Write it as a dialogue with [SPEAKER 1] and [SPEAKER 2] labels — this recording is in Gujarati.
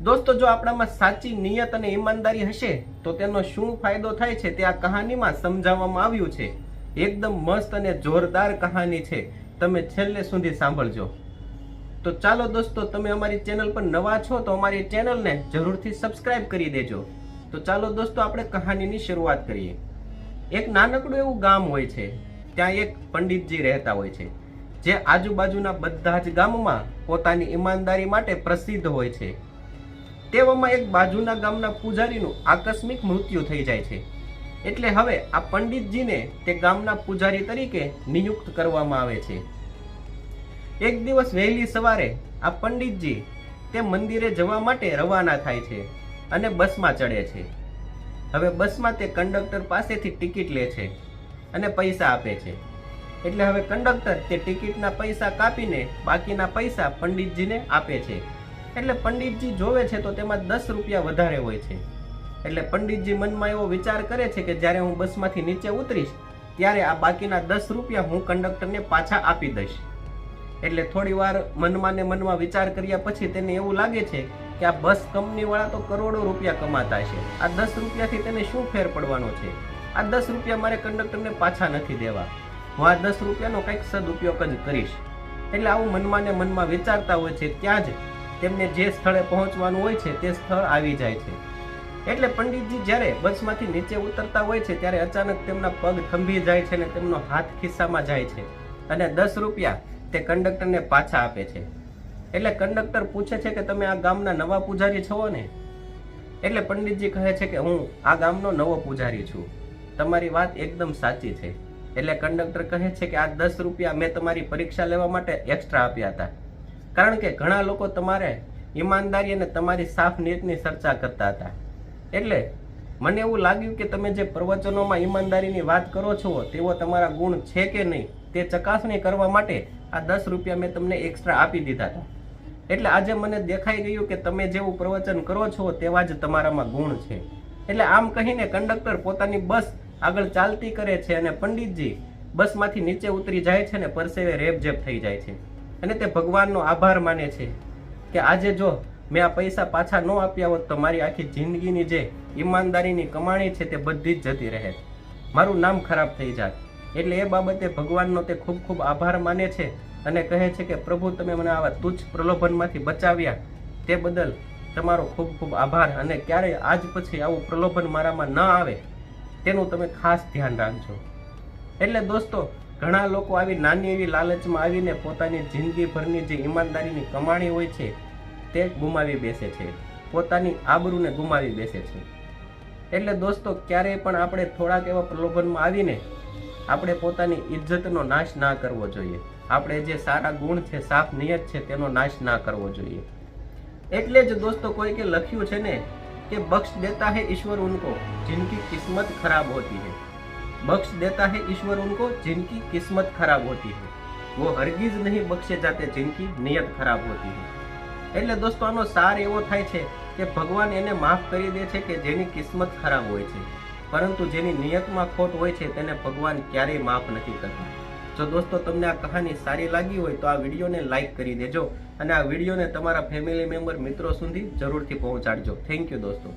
[SPEAKER 1] દોસ્તો, જો આપણામાં સાચી નિયત અને ઈમાનદારી હશે, તો તેનો શું ફાયદો થાય છે તે આ કહાનીમાં સમજાવવામાં આવ્યું છે. એકદમ મસ્ત અને જોરદાર કહાની છે. તમે છેલ્લે સુધી સાંભળજો. તો ચાલો દોસ્તો, તમે અમારી ચેનલ પર નવા છો, તો અમારી ચેનલને જરૂરથી સબસ્ક્રાઇબ કરી દેજો. તો ચાલો દોસ્તો, આપણે કહાનીની શરૂઆત કરીએ. એક નાનકડું એવું ગામ હોય છે. ત્યાં એક પંડિતજી રહેતા હોય છે, જે આજુબાજુના બધા જ ગામમાં પોતાની ઈમાનદારી માટે પ્રસિદ્ધ હોય છે. તેવામાં એક બાજુના ગામના પૂજારીનું આકસ્મિક મૃત્યુ થઈ જાય છે. એટલે હવે આ પંડિતજીને તે ગામના પૂજારી તરીકે નિયુક્ત કરવામાં આવે છે. એક દિવસ વહેલી સવારે આ પંડિતજી તે મંદિરે જવા માટે રવાના થાય છે અને બસમાં ચડે છે. હવે બસમાં તે કંડક્ટર પાસેથી ટિકિટ લે છે અને પૈસા આપે છે. એટલે હવે કંડક્ટર તે ટિકિટના પૈસા કાપીને બાકીના પૈસા પંડિતજીને આપે છે. એટલે પંડિતજી જોવે છે તો તેમાં દસ રૂપિયા વધારે હોય છે. એટલે પંડિતજી મનમાં એવો વિચાર કરે છે કે જ્યારે હું બસમાંથી નીચે ઉતરીશ, ત્યારે આ બાકીના દસ રૂપિયા હું કંડક્ટરને પાછા આપી દઈશ. એટલે થોડી વાર મનમાં ને મનમાં વિચાર કર્યા પછી તેને એવું લાગે છે કે આ બસ કંપનીવાળા તો કરોડો રૂપિયા કમાતા છે આ દસ રૂપિયાથી તેને શું ફેર પડવાનો છે? આ દસ રૂપિયા મારે કંડક્ટરને પાછા નથી દેવા. હું આ દસ રૂપિયાનો કંઈક સદુપયોગ જ કરીશ. એટલે આવું મનમાં ને મનમાં વિચારતા હોય છે, ત્યાં જ તેમને જે સ્થળે પહોંચવાનું હોય છે તે સ્થળ આવી જાય છે. એટલે પંડિતજી જ્યારે બસમાંથી નીચે ઉતરતા હોય છે, ત્યારે અચાનક તેમના પગ થંભી જાય છે અને તેમનો હાથ ખિસ્સામાં જાય છે અને દસ રૂપિયા તે કંડક્ટરને પાછા આપે છે. એટલે કંડક્ટર પૂછે છે કે તમે આ ગામના નવા પૂજારી છો ને? એટલે પંડિતજી કહે છે કે હું આ ગામનો નવો પૂજારી છું. તમારી વાત એકદમ સાચી છે. એટલે કંડક્ટર કહે છે કે આ દસ રૂપિયા મેં તમારી પરીક્ષા લેવા માટે એક્સ્ટ્રા આપ્યા હતા. કારણ કે ઘણા લોકો તમારે ઈમાનદારી અને તમારી સાફ નીતની ચર્ચા કરતા હતા. એટલે મને એવું લાગ્યું કે તમે જે પ્રવચનોમાં ઈમાનદારીની વાત કરો છો તેવો તમારા ગુણ છે કે નહીં, તે ચકાસણી કરવા માટે આ દસ રૂપિયા મેં તમને એક્સ્ટ્રા આપી દીધા હતા. એટલે આજે મને દેખાઈ ગયું કે તમે જેવું પ્રવચન કરો છો, તેવા જ તમારામાં ગુણ છે. એટલે આમ કહીને કંડક્ટર પોતાની બસ આગળ ચાલતી કરે છે અને પંડિતજી બસમાંથી નીચે ઉતરી જાય છે અને પરસેવે રેબઝેબ થઈ જાય છે. અને તે ભગવાનનો આભાર માને છે કે આજે જો મેં આ પૈસા પાછા ન આપ્યા હોત તો મારી આખી જિંદગીની જે ઈમાનદારીની કમાણી છે તે બધી જ જતી રહે મારું નામ ખરાબ થઈ જાત. એટલે એ બાબતે ભગવાનનો તે ખૂબ ખૂબ આભાર માને છે અને કહે છે કે, પ્રભુ, તમે મને આવા તુચ્છ પ્રલોભનમાંથી બચાવ્યા. તે બદલ તમારો ખૂબ ખૂબ આભાર અને ક્યારેય આજ પછી આવું પ્રલોભન મારામાં ન આવે. તેનું તમે ખાસ ધ્યાન રાખજો. એટલે દોસ્તો ઘણા લોકો આવી નાની એવી લાલચમાં આવીને પોતાની જિંદગીભરની જે ઈમાનદારીની કમાણી હોય છે, તે ગુમાવી બેસે છે. પોતાની આબરૂને ગુમાવી બેસે છે. એટલે દોસ્તો, ક્યારેય પણ આપણે થોડાક એવા પ્રલોભનમાં આવીને આપણે પોતાની ઇજ્જતનો નાશ ના કરવો જોઈએ. આપણે જે સારા ગુણ છે, સાફ નિયત છે, તેનો નાશ ના કરવો જોઈએ. એટલે જ દોસ્તો, કોઈકે લખ્યું છે ને કે, બક્ષ દેતા હૈ ઈશ્વર ઉનકો, જિંદગી કિસ્મત ખરાબ હોતી હૈ. बख्श देता है ईश्वर उनको जिनकी किस्मत खराब होती है वो हरगिज नहीं बख्शे जाते जिनकी नियत खराब होती है એટલે દોસ્તો આનો સાર એવો થાય છે કે ભગવાન એને માફ કરી દે છે કે જેની કિસ્મત ખરાબ હોય છે પરંતુ જેની નિયતમાં ખોટ હોય છે તેને ભગવાન ક્યારેય માફ નથી કરતા જો દોસ્તો તમને આ કહાની સારી લાગી હોય તો આ વિડીયોને લાઈક કરી દેજો અને આ વિડીયોને તમારા ફેમિલી મેમ્બર મિત્રો સુધી જરૂરથી પહોંચાડજો થેન્ક યુ દોસ્તો